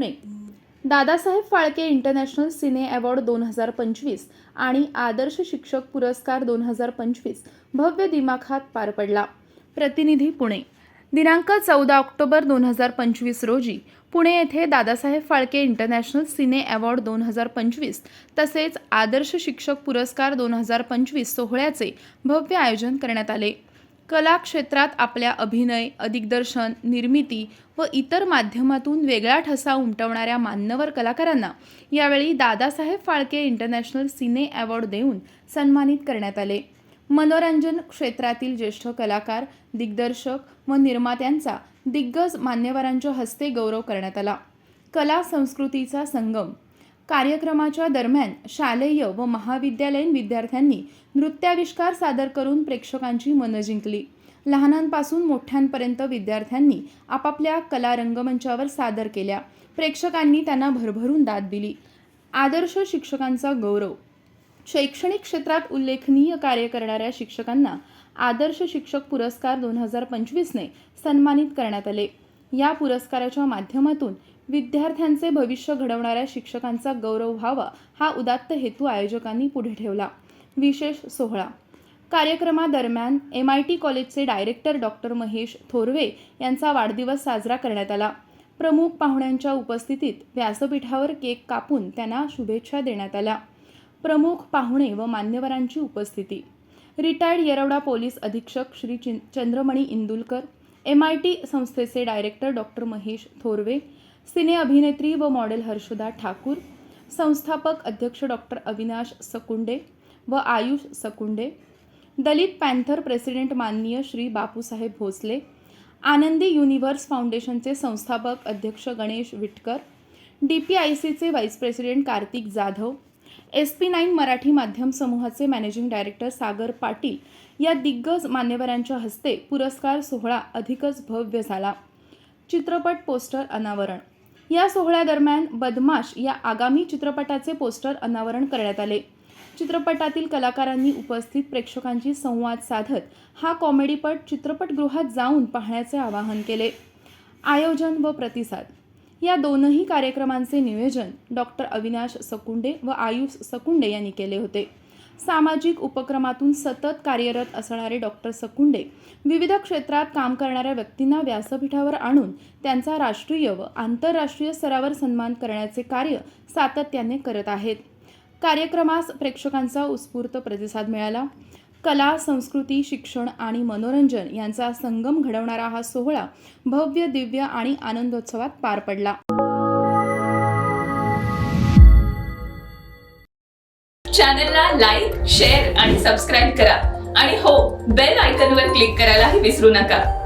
Pune. Dadasaheb Phalke international cine award दोन हजार पंचवीस आणि आदर्श शिक्षक पुरस्कार दोन हजार पंचवीस भव्य दिमाखात पार पडला. प्रतिनिधी पुणे. दिनांक चौदा ऑक्टोबर दोन हजार पंचवीस रोजी पुणे येथे Dadasaheb Phalke international cine award दोन हजार पंचवीस तसेच आदर्श शिक्षक पुरस्कार दोन हजार पंचवीस सोहळ्याचे भव्य आयोजन करण्यात आले. कला क्षेत्रात आपल्या अभिनय दिग्दर्शन निर्मिती व इतर माध्यमातून वेगळा ठसा उमटवणाऱ्या मान्यवर कलाकारांना यावेळी Dadasaheb Phalke international cine award देऊन सन्मानित करण्यात आले. मनोरंजन क्षेत्रातील ज्येष्ठ कलाकार दिग्दर्शक व निर्मात्यांचा दिग्गज मान्यवरांच्या हस्ते गौरव करण्यात आला. कला संस्कृतीचा संगम कार्यक्रमाच्या दरम्यान शालेय व महाविद्यालयीन विद्यार्थ्यांनी नृत्याविष्कार सादर करून प्रेक्षकांची मनं जिंकली. लहानांपासून मोठ्यांपर्यंत विद्यार्थ्यांनी आपापल्या कला रंगमंचावर सादर केल्या. प्रेक्षकांनी त्यांना भरभरून दाद दिली. आदर्श शिक्षकांचा गौरव. शैक्षणिक क्षेत्रात उल्लेखनीय कार्य करणाऱ्या शिक्षकांना आदर्श शिक्षक पुरस्कार दोन हजार पंचवीसने सन्मानित करण्यात आले. या पुरस्काराच्या माध्यमातून विद्यार्थ्यांचे भविष्य घडवणाऱ्या शिक्षकांचा गौरव व्हावा हा उदात्त हेतू आयोजकांनी पुढे ठेवला. विशेष सोहळा. कार्यक्रमादरम्यान एम आय टी कॉलेजचे डायरेक्टर डॉक्टर महेश थोरवे यांचा वाढदिवस साजरा करण्यात आला. प्रमुख पाहुण्यांच्या उपस्थितीत व्यासपीठावर केक कापून त्यांना शुभेच्छा देण्यात आल्या. प्रमुख पाहुणे व मान्यवरांची उपस्थिती. रिटायर्ड येरवडा पोलीस अधीक्षक Shri Chandramani Indulkar M I T संस्थेचे director doctor Mahesh Thorve cine अभिनेत्री व मॉडेल हर्षदा ठाकूर संस्थापक अध्यक्ष डॉक्टर अविनाश सकुंडे व आयुष सकुंडे दलित पॅन्थर प्रेसिडेंट माननीय श्री बापूसाहेब भोसले आनंदी युनिव्हर्स फाउंडेशनचे संस्थापक अध्यक्ष Ganesh Vitkar D P I सीचे vice president Kartik Jadhav S P nine Marathi माध्यम समूहाचे मॅनेजिंग डायरेक्टर सागर पाटील या दिग्गज मान्यवरांच्या हस्ते पुरस्कार सोहळा अधिकच भव्य झाला. चित्रपट पोस्टर अनावरण या सोहळ्यादरम्यान बदमाश या आगामी चित्रपटाचे पोस्टर अनावरण करण्यात आले. चित्रपटातील कलाकारांनी उपस्थित प्रेक्षकांशी संवाद साधत हा कॉमेडीपट चित्रपटगृहात जाऊन पाहण्याचे आवाहन केले. आयोजन व प्रतिसाद. या दोनही कार्यक्रमांचे नियोजन डॉक्टर अविनाश सकुंडे व आयुष सकुंडे यांनी केले होते. सामाजिक उपक्रमातून सतत कार्यरत असणारे डॉक्टर सकुंडे विविध क्षेत्रात काम करणाऱ्या व्यक्तींना व्यासपीठावर आणून त्यांचा राष्ट्रीय व आंतरराष्ट्रीय स्तरावर सन्मान करण्याचे कार्य सातत्याने करत आहेत. कार्यक्रमास प्रेक्षकांचा उत्स्फूर्त प्रतिसाद मिळाला. कला संस्कृती शिक्षण आणि मनोरंजन यांचा संगम घडवणारा हा सोहळा भव्य दिव्य आणि आनंदोत्सवात पार पडला. चॅनलला लाईक शेअर आणि सबस्क्राईब करा. आणि हो बेल आयकॉनवर क्लिक करायलाही विसरू नका.